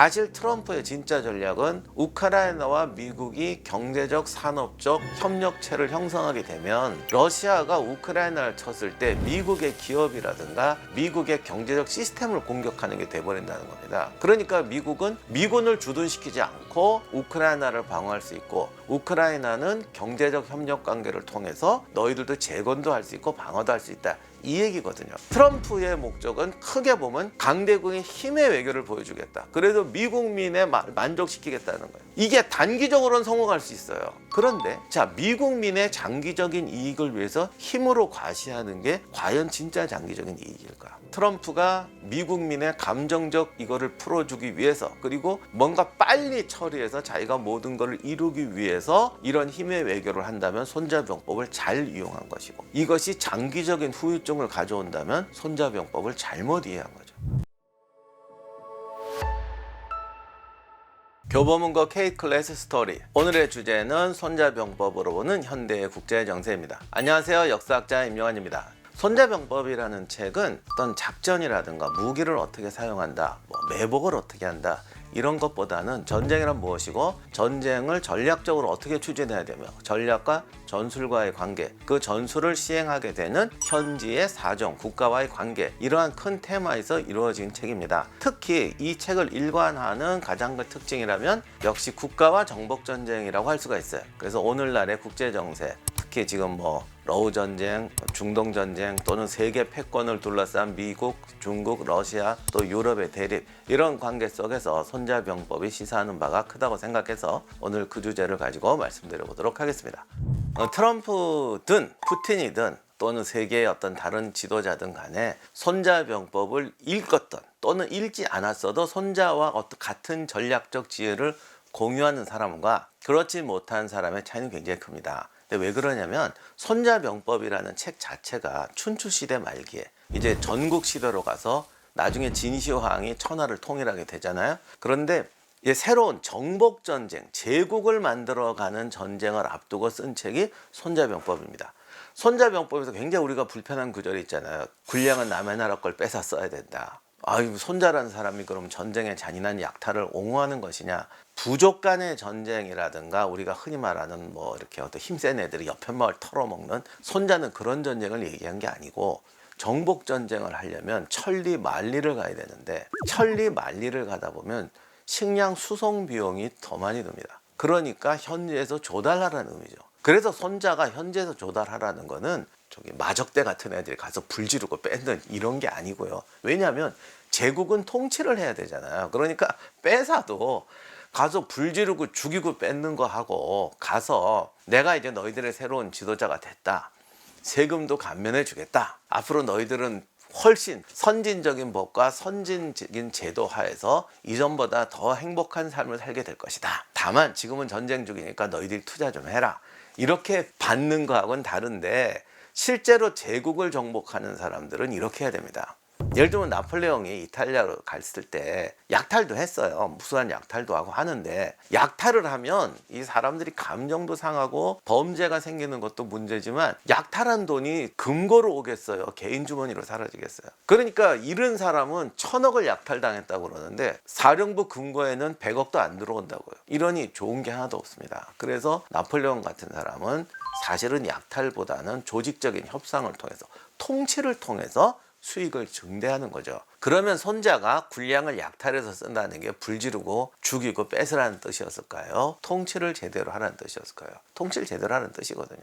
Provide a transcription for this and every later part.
사실 트럼프의 진짜 전략은 우크라이나와 미국이 경제적 산업적 협력체를 형성하게 되면 러시아가 우크라이나를 쳤을 때 미국의 기업이라든가 미국의 경제적 시스템을 공격하는 게 돼버린다는 겁니다. 그러니까 미국은 미군을 주둔시키지 않고 우크라이나를 방어할 수 있고 우크라이나는 경제적 협력 관계를 통해서 너희들도 재건도 할 수 있고 방어도 할 수 있다. 이 얘기거든요. 트럼프의 목적은 크게 보면 강대국의 힘의 외교를 보여주겠다. 그래도 미국민의 마- 만족시키겠다는 거예요. 이게 단기적으로는 성공할 수 있어요. 그런데 자 미국민의 장기적인 이익을 위해서 힘으로 과시하는 게 과연 진짜 장기적인 이익일까? 트럼프가 미국민의 감정적 이거를 풀어주기 위해서 그리고 뭔가 빨리 처리해서 자기가 모든 것을 이루기 위해서 이런 힘의 외교를 한다면 손자병법을 잘 이용한 것이고 이것이 장기적인 후유증을 가져온다면 손자병법을 잘못 이해한 거죠. 교보문고 K 클래스 스토리 오늘의 주제는 손자병법으로 보는 현대의 국제 정세입니다. 안녕하세요. 역사학자 임영환입니다. 손자병법이라는 책은 어떤 작전이라든가 무기를 어떻게 사용한다, 뭐 매복을 어떻게 한다 이런 것보다는 전쟁이란 무엇이고 전쟁을 전략적으로 어떻게 추진해야 되며 전략과 전술과의 관계 그 전술을 시행하게 되는 현지의 사정 국가와의 관계 이러한 큰 테마에서 이루어진 책입니다. 특히 이 책을 일관하는 가장 큰 특징이라면 역시 국가와 정복 전쟁이라고 할 수가 있어요. 그래서 오늘날의 국제 정세 특히 지금 뭐 러우 전쟁, 중동 전쟁 또는 세계 패권을 둘러싼 미국, 중국, 러시아 또 유럽의 대립 이런 관계 속에서 손자병법이 시사하는 바가 크다고 생각해서 오늘 그 주제를 가지고 말씀드려 보도록 하겠습니다. 어, 트럼프든 푸틴이든 또는 세계의 어떤 다른 지도자든 간에 손자병법을 읽었던 또는 읽지 않았어도 손자와 같은 전략적 지혜를 공유하는 사람과 그렇지 못한 사람의 차이는 굉장히 큽니다. 근데 왜 그러냐면 손자병법이라는 책 자체가 춘추 시대 말기에 이제 전국 시대로 가서 나중에 진시황이 천하를 통일하게 되잖아요. 그런데 이 새로운 정복 전쟁, 제국을 만들어가는 전쟁을 앞두고 쓴 책이 손자병법입니다. 손자병법에서 굉장히 우리가 불편한 구절이 있잖아요. 군량은 남의 나라 걸 뺏어 써야 된다. 아유 손자라는 사람이 그럼 전쟁의 잔인한 약탈을 옹호하는 것이냐? 부족 간의 전쟁이라든가 우리가 흔히 말하는 뭐 이렇게 어떤 힘센 애들이 옆에 마을 털어먹는 손자는 그런 전쟁을 얘기한 게 아니고 정복 전쟁을 하려면 천리 만리를 가야 되는데 천리 만리를 가다 보면 식량 수송 비용이 더 많이 듭니다. 그러니까 현지에서 조달하라는 의미죠. 그래서 손자가 현지에서 조달하라는 거는 저기 마적대 같은 애들이 가서 불 지르고 뺏는 이런 게 아니고요. 왜냐하면 제국은 통치를 해야 되잖아요. 그러니까 뺏어도 가서 불 지르고 죽이고 뺏는 거 하고 가서 내가 이제 너희들의 새로운 지도자가 됐다. 세금도 감면해 주겠다. 앞으로 너희들은 훨씬 선진적인 법과 선진적인 제도 하에서 이전보다 더 행복한 삶을 살게 될 것이다. 다만 지금은 전쟁 중이니까 너희들이 투자 좀 해라. 이렇게 받는 거하고는 다른데 실제로 제국을 정복하는 사람들은 이렇게 해야 됩니다. 예를 들면 나폴레옹이 이탈리아로 갔을 때 약탈도 했어요. 무수한 약탈도 하고 하는데 약탈을 하면 이 사람들이 감정도 상하고 범죄가 생기는 것도 문제지만 약탈한 돈이 금고로 오겠어요. 개인 주머니로 사라지겠어요. 그러니까 잃은 사람은 천억을 약탈당했다고 그러는데 사령부 금고에는 100억도 안 들어온다고요. 이러니 좋은 게 하나도 없습니다. 그래서 나폴레옹 같은 사람은 사실은 약탈보다는 조직적인 협상을 통해서 통치를 통해서 수익을 증대하는 거죠. 그러면 손자가 군량을 약탈해서 쓴다는 게 불지르고 죽이고 뺏으라는 뜻이었을까요? 통치를 제대로 하라는 뜻이었을까요? 통치를 제대로 하는 뜻이거든요.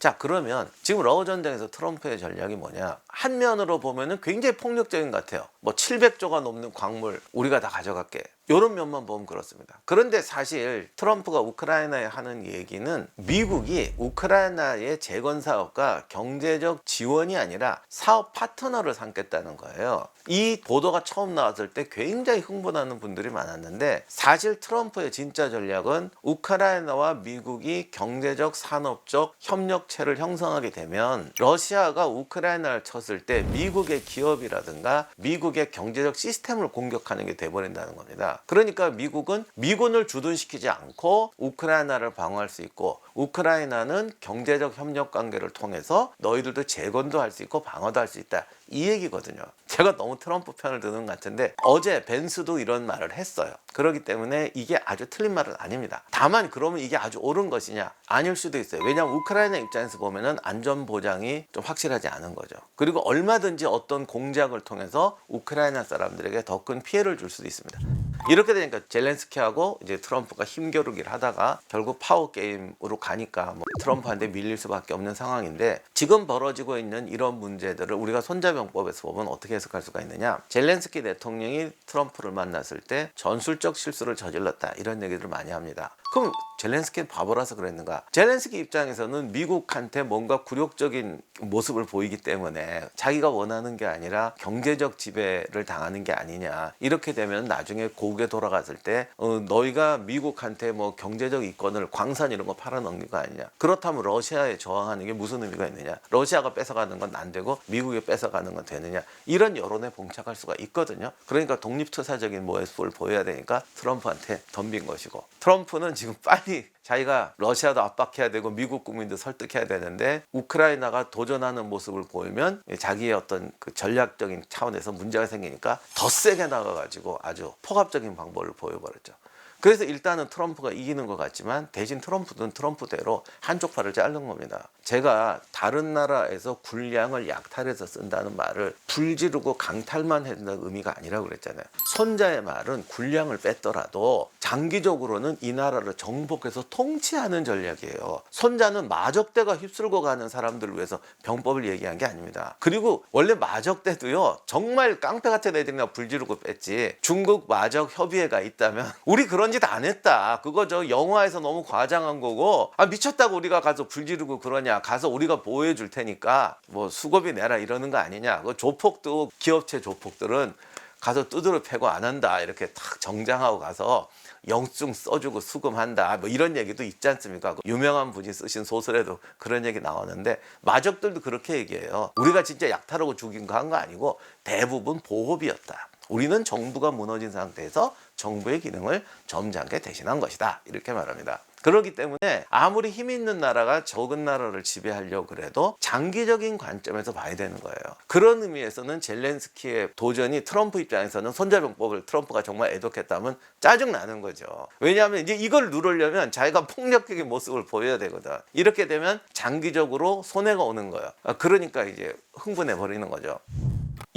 자 그러면 지금 러우 전쟁에서 트럼프의 전략이 뭐냐 한 면으로 보면은 굉장히 폭력적인 것 같아요 뭐 700조가 넘는 광물 우리가 다 가져갈게 이런 면만 보면 그렇습니다 그런데 사실 트럼프가 우크라이나에 하는 얘기는 미국이 우크라이나의 재건 사업과 경제적 지원이 아니라 사업 파트너를 삼겠다는 거예요 이 보도가 처음 나왔을 때 굉장히 흥분하는 분들이 많았는데 사실 트럼프의 진짜 전략은 우크라이나와 미국이 경제적 산업적 협력체를 형성하게 되면 러시아가 우크라이나를 쳤을 때 미국의 기업이라든가 미국의 경제적 시스템을 공격하는 게 돼버린다는 겁니다. 그러니까 미국은 미군을 주둔시키지 않고 우크라이나를 방어할 수 있고 우크라이나는 경제적 협력 관계를 통해서 너희들도 재건도 할 수 있고 방어도 할 수 있다. 이 얘기거든요. 제가 너무 트럼프 편을 드는 것 같은데 어제 벤스도 이런 말을 했어요. 그렇기 때문에 이게 아주 틀린 말은 아닙니다. 다만 그러면 이게 아주 옳은 것이냐? 아닐 수도 있어요. 왜냐하면 우크라이나 입장에서 보면은 안전 보장이 좀 확실하지 않은 거죠. 그리고 얼마든지 어떤 공작을 통해서 우크라이나 사람들에게 더 큰 피해를 줄 수도 있습니다. 이렇게 되니까 젤렌스키하고 이제 트럼프가 힘겨루기를 하다가 결국 파워 게임으로 가니까 뭐 트럼프한테 밀릴 수밖에 없는 상황인데 지금 벌어지고 있는 이런 문제들을 우리가 손 자병법에서 보면 어떻게 해석할 수가 있느냐? 젤렌스키 대통령이 트럼프를 만났을 때 전술적 실수를 저질렀다 이런 얘기들을 많이 합니다. 그럼 젤렌스키는 바보라서 그랬는가? 젤렌스키 입장에서는 미국한테 뭔가 굴욕적인 모습을 보이기 때문에 자기가 원하는 게 아니라 경제적 지배를 당하는 게 아니냐. 이렇게 되면 나중에 고국에 돌아갔을 때 어, 너희가 미국한테 뭐 경제적 이권을 광산 이런 거 팔아넘긴 거 아니냐. 그렇다면 러시아에 저항하는 게 무슨 의미가 있느냐. 러시아가 뺏어가는 건 안 되고 미국이 뺏어가는 건 되느냐. 이런 여론에 봉착할 수가 있거든요. 그러니까 독립투사적인 모습을 보여야 되니까 트럼프한테 덤빈 것이고 트럼프는 지금 빨리 자기가 러시아도 압박해야 되고 미국 국민도 설득해야 되는데 우크라이나가 도전하는 모습을 보이면 자기의 어떤 그 전략적인 차원에서 문제가 생기니까 더 세게 나가가지고 아주 폭압적인 방법을 보여버렸죠. 그래서 일단은 트럼프가 이기는 것 같지만 대신 트럼프는 트럼프대로 한쪽 팔을 자른 겁니다. 제가 다른 나라에서 군량을 약탈해서 쓴다는 말을 불지르고 강탈만 해준다는 의미가 아니라고 그랬잖아요. 손자의 말은 군량을 뺐더라도 장기적으로는 이 나라를 정복해서 통치하는 전략이에요. 손자는 마적대가 휩쓸고 가는 사람들을 위해서 병법을 얘기한 게 아닙니다. 그리고 원래 마적대도요 정말 깡패 같은 애들이나 불지르고 뺐지 중국 마적 협의회가 있다면 우리 그런 짓 안 했다. 그거 저 영화에서 너무 과장한 거고 아 미쳤다고 우리가 가서 불지르고 그러냐 가서 우리가 보호해 줄 테니까 뭐 수고비 내라 이러는 거 아니냐. 그 조폭도 기업체 조폭들은 가서 두드려 패고 안 한다 이렇게 탁 정장하고 가서 영증 써주고 수금한다 뭐 이런 얘기도 있지 않습니까? 그 유명한 분이 쓰신 소설에도 그런 얘기 나오는데 마적들도 그렇게 얘기해요. 우리가 진짜 약탈하고 죽인 거 한 거 아니고 대부분 보호비였다. 우리는 정부가 무너진 상태에서 정부의 기능을 점잖게 대신한 것이다. 이렇게 말합니다. 그렇기 때문에 아무리 힘 있는 나라가 적은 나라를 지배하려고 그래도 장기적인 관점에서 봐야 되는 거예요. 그런 의미에서는 젤렌스키의 도전이 트럼프 입장에서는 손자병법을 트럼프가 정말 애독했다면 짜증 나는 거죠. 왜냐하면 이제 이걸 누르려면 자기가 폭력적인 모습을 보여야 되거든. 이렇게 되면 장기적으로 손해가 오는 거예요. 아, 그러니까 이제 흥분해 버리는 거죠.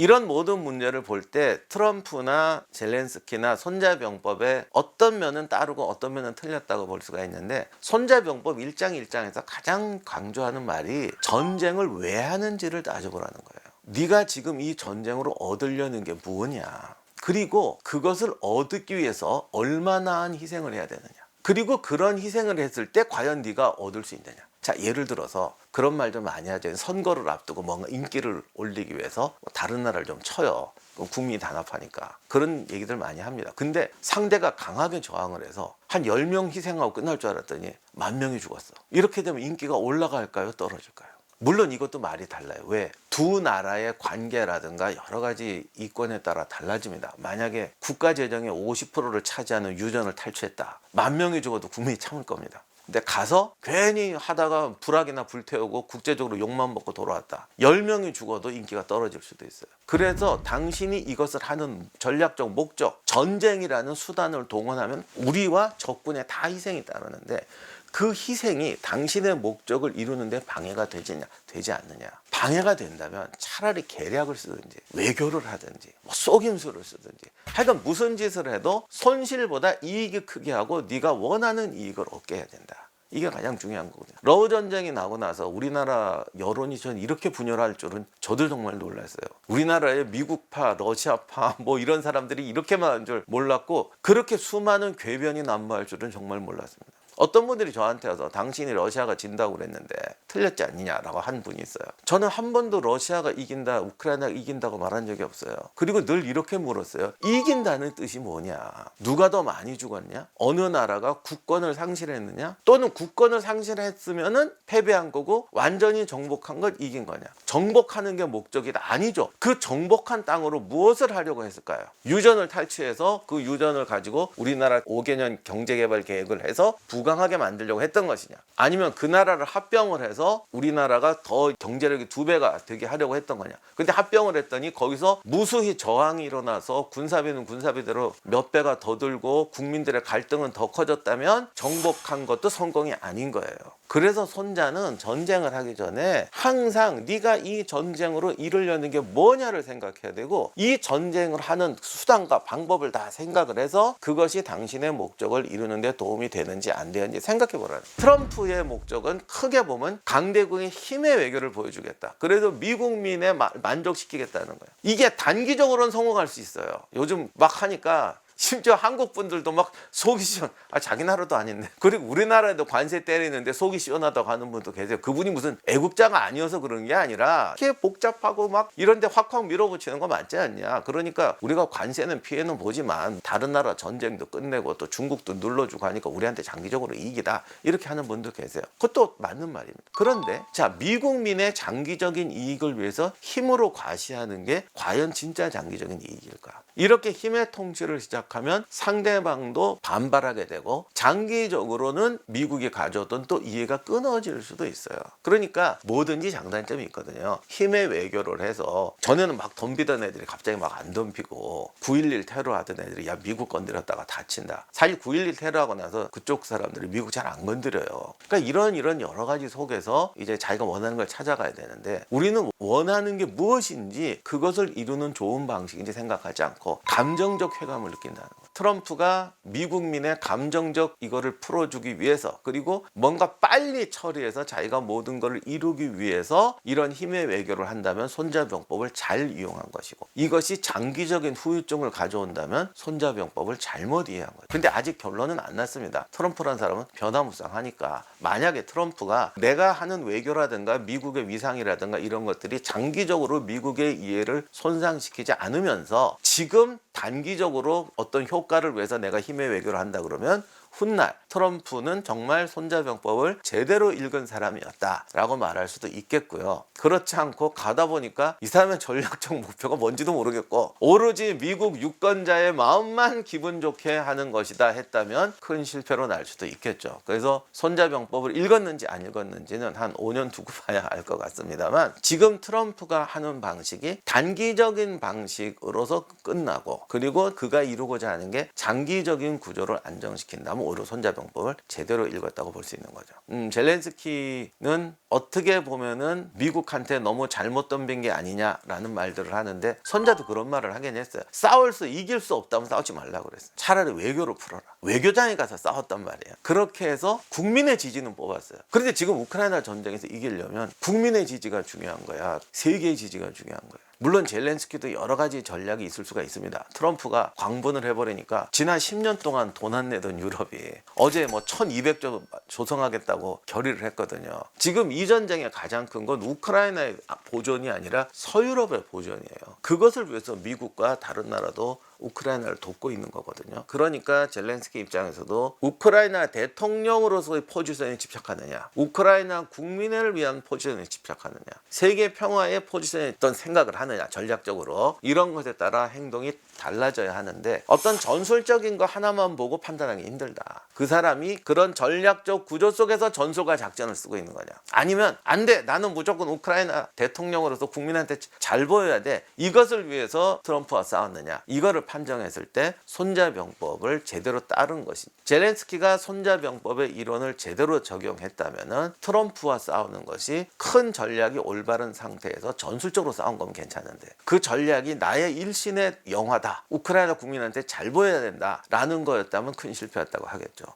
이런 모든 문제를 볼 때 트럼프나 젤렌스키나 손자병법에 어떤 면은 따르고 어떤 면은 틀렸다고 볼 수가 있는데 손자병법 일장일장에서 가장 강조하는 말이 전쟁을 왜 하는지를 따져보라는 거예요. 네가 지금 이 전쟁으로 얻으려는 게 무엇이냐. 그리고 그것을 얻기 위해서 얼마나 한 희생을 해야 되느냐. 그리고 그런 희생을 했을 때 과연 네가 얻을 수 있느냐. 자 예를 들어서 그런 말 좀 많이 하죠. 선거를 앞두고 뭔가 인기를 올리기 위해서 뭐 다른 나라를 좀 쳐요. 국민이 단합하니까 그런 얘기들 많이 합니다. 근데 상대가 강하게 저항을 해서 한 10명 희생하고 끝날 줄 알았더니 만 명이 죽었어. 이렇게 되면 인기가 올라갈까요? 떨어질까요? 물론 이것도 말이 달라요. 왜? 두 나라의 관계라든가 여러 가지 이권에 따라 달라집니다. 만약에 국가 재정의 50%를 차지하는 유전을 탈취했다. 만 명이 죽어도 국민이 참을 겁니다. 근데 가서 괜히 하다가 불악이나 불태우고 국제적으로 욕만 먹고 돌아왔다. 10명이 죽어도 인기가 떨어질 수도 있어요. 그래서 당신이 이것을 하는 전략적 목적, 전쟁이라는 수단을 동원하면 우리와 적군의 다 희생이 따르는데 그 희생이 당신의 목적을 이루는데 방해가 되지냐, 되지 않느냐. 방해가 된다면 차라리 계략을 쓰든지 외교를 하든지 뭐 속임수를 쓰든지 하여간 무슨 짓을 해도 손실보다 이익이 크게 하고 네가 원하는 이익을 얻게 해야 된다. 이게 가장 중요한 거거든요. 러우 전쟁이 나고 나서 우리나라 여론이 전 이렇게 분열할 줄은 저도 정말 놀랐어요. 우리나라에 미국파, 러시아파 뭐 이런 사람들이 이렇게 많은 줄 몰랐고 그렇게 수많은 궤변이 난무할 줄은 정말 몰랐습니다. 어떤 분들이 저한테 와서 당신이 러시아가 진다고 그랬는데 틀렸지 않느냐라고 한 분이 있어요. 저는 한 번도 러시아가 이긴다, 우크라이나가 이긴다고 말한 적이 없어요. 그리고 늘 이렇게 물었어요. 이긴다는 뜻이 뭐냐? 누가 더 많이 죽었냐? 어느 나라가 국권을 상실했느냐? 또는 국권을 상실했으면은 패배한 거고 완전히 정복한 걸 이긴 거냐? 정복하는 게 목적이다 아니죠. 그 정복한 땅으로 무엇을 하려고 했을까요? 유전을 탈취해서 그 유전을 가지고 우리나라 5개년 경제개발 계획을 해서 부가 부강하게 만들려고 했던 것이냐? 아니면 그 나라를 합병을 해서 우리나라가 더 경제력이 두 배가 되게 하려고 했던 거냐? 근데 합병을 했더니 거기서 무수히 저항이 일어나서 군사비는 군사비대로 몇 배가 더 들고 국민들의 갈등은 더 커졌다면 정복한 것도 성공이 아닌 거예요 그래서 손자는 전쟁을 하기 전에 항상 네가 이 전쟁으로 이루려는 게 뭐냐를 생각해야 되고 이 전쟁을 하는 수단과 방법을 다 생각을 해서 그것이 당신의 목적을 이루는 데 도움이 되는지 안 되는지 생각해 거예요. 트럼프의 목적은 크게 보면 강대국의 힘의 외교를 보여주겠다. 그래도 미국민에 마- 만족시키겠다는 거예요. 이게 단기적으로는 성공할 수 있어요. 요즘 막 하니까 심지어 한국 분들도 막 속이 시원, 아, 자기 나라도 아닌데. 그리고 우리나라에도 관세 때리는데 속이 시원하다고 하는 분도 계세요. 그분이 무슨 애국자가 아니어서 그런 게 아니라 이렇게 복잡하고 막 이런데 확확 밀어붙이는 거 맞지 않냐. 그러니까 우리가 관세는 피해는 보지만 다른 나라 전쟁도 끝내고 또 중국도 눌러주고 하니까 우리한테 장기적으로 이익이다. 이렇게 하는 분도 계세요. 그것도 맞는 말입니다. 그런데 자, 미국민의 장기적인 이익을 위해서 힘으로 과시하는 게 과연 진짜 장기적인 이익일까? 이렇게 힘의 통치를 시작하면 상대방도 반발하게 되고 장기적으로는 미국이 가져오던 또 이해가 끊어질 수도 있어요. 그러니까 뭐든지 장단점이 있거든요. 힘의 외교를 해서 전에는 막 덤비던 애들이 갑자기 막 안 덤비고 9.11 테러 하던 애들이 야 미국 건드렸다가 다친다. 사실 9.11 테러하고 나서 그쪽 사람들이 미국 잘 안 건드려요. 그러니까 이런 이런 여러 가지 속에서 이제 자기가 원하는 걸 찾아가야 되는데 우리는 원하는 게 무엇인지 그것을 이루는 좋은 방식인지 생각하지 않고 감정적 쾌감을 느낀다는 거예요. 트럼프가 미국민의 감정적 이거를 풀어주기 위해서 그리고 뭔가 빨리 처리해서 자기가 모든 것을 이루기 위해서 이런 힘의 외교를 한다면 손자병법을 잘 이용한 것이고 이것이 장기적인 후유증을 가져온다면 손자병법을 잘못 이해한 거예요. 근데 아직 결론은 안 났습니다. 트럼프라는 사람은 변화무쌍하니까 만약에 트럼프가 내가 하는 외교라든가 미국의 위상이라든가 이런 것들이 장기적으로 미국의 이해를 손상시키지 않으면서 지금 alaikum. 단기적으로 어떤 효과를 위해서 내가 힘의 외교를 한다 그러면 훗날 트럼프는 정말 손자병법을 제대로 읽은 사람이었다라고 말할 수도 있겠고요. 그렇지 않고 가다 보니까 이 사람의 전략적 목표가 뭔지도 모르겠고 오로지 미국 유권자의 마음만 기분 좋게 하는 것이다 했다면 큰 실패로 날 수도 있겠죠. 그래서 손자병법을 읽었는지 안 읽었는지는 한 5년 두고 봐야 알 것 같습니다만 지금 트럼프가 하는 방식이 단기적인 방식으로서 끝나고 그리고 그가 이루고자 하는 게 장기적인 구조를 안정시킨다면 오히려 손자병법을 제대로 읽었다고 볼 수 있는 거죠. 음, 젤렌스키는 어떻게 보면은 미국한테 너무 잘못 덤빈 게 아니냐라는 말들을 하는데 손자도 그런 말을 하긴 했어요. 싸울 수 이길 수 없다면 싸우지 말라고 그랬어요. 차라리 외교로 풀어라. 외교장에 가서 싸웠단 말이에요. 그렇게 해서 국민의 지지는 뽑았어요. 그런데 지금 우크라이나 전쟁에서 이기려면 국민의 지지가 중요한 거야. 세계의 지지가 중요한 거야. 물론 젤렌스키도 여러 가지 전략이 있을 수가 있습니다. 트럼프가 광분을 해버리니까 지난 10년 동안 돈 안 내던 유럽이 어제 뭐 1200조 조성하겠다고 결의를 했거든요. 지금 이 전쟁의 가장 큰 건 우크라이나의 보존이 아니라 서유럽의 보존이에요. 그것을 위해서 미국과 다른 나라도 우크라이나를 돕고 있는 거거든요. 그러니까 젤렌스키 입장에서도 우크라이나 대통령으로서의 포지션에 집착하느냐, 우크라이나 국민을 위한 포지션에 집착하느냐, 세계 평화의 포지션에 어떤 생각을 하느냐, 전략적으로 이런 것에 따라 행동이 달라져야 하는데 어떤 전술적인 거 하나만 보고 판단하기 힘들다. 그 사람이 그런 전략적 구조 속에서 전술과 작전을 쓰고 있는 거냐. 아니면 안 돼. 나는 무조건 우크라이나 대통령으로서 국민한테 잘 보여야 돼. 이것을 위해서 트럼프와 싸웠느냐. 이거를 판정했을 때 손자병법을 제대로 따른 것이. 젤렌스키가 손자병법의 이론을 제대로 적용했다면은 트럼프와 싸우는 것이 큰 전략이 올바른 상태에서 전술적으로 싸운 거면 괜찮은데 그 전략이 나의 일신의 영화다. 우크라이나 국민한테 잘 보여야 된다라는 거였다면 큰 실패였다고 하겠죠.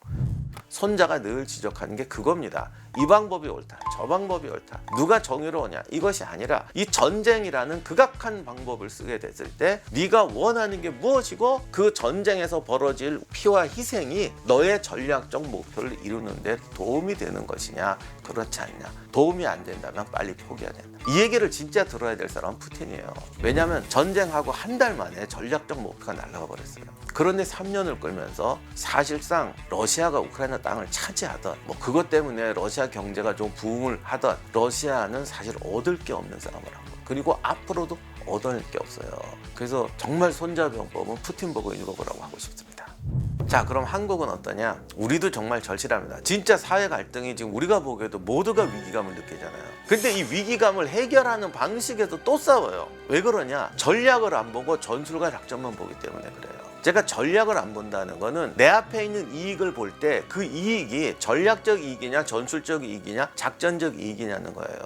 손자가 늘 지적하는 게 그겁니다. 이 방법이 옳다. 저 방법이 옳다. 누가 정의로우냐. 이것이 아니라 이 전쟁이라는 극악한 방법을 쓰게 됐을 때 네가 원하는 게 무엇이고 그 전쟁에서 벌어질 피와 희생이 너의 전략적 목표를 이루는 데 도움이 되는 것이냐. 그렇지 않냐. 도움이 안 된다면 빨리 포기해야 된다. 이 얘기를 진짜 들어야 될 사람은 푸틴이에요. 왜냐하면 전쟁하고 한 달 만에 전략적 목표가 날아가 버렸어요. 그런데 3년을 끌면서 사실상 러시아가 우크라이나 땅을 차지하던 뭐 그것 때문에 러시아 경제가 좀 부흥을 하던 러시아는 사실 얻을 게 없는 한 거예요. 그리고 앞으로도 얻을 게 없어요. 그래서 정말 손자병법은 푸틴 보고 읽어보라고 하고 싶습니다. 자 그럼 한국은 어떠냐? 우리도 정말 절실합니다. 진짜 사회 갈등이 지금 우리가 보기에도 모두가 위기감을 느끼잖아요. 근데 이 위기감을 해결하는 방식에도 또 싸워요. 왜 그러냐? 전략을 안 보고 전술과 작전만 보기 때문에 그래요. 제가 전략을 안 본다는 거는 내 앞에 있는 이익을 볼 때 그 이익이 전략적 이익이냐 전술적 이익이냐 작전적 이익이냐는 거예요.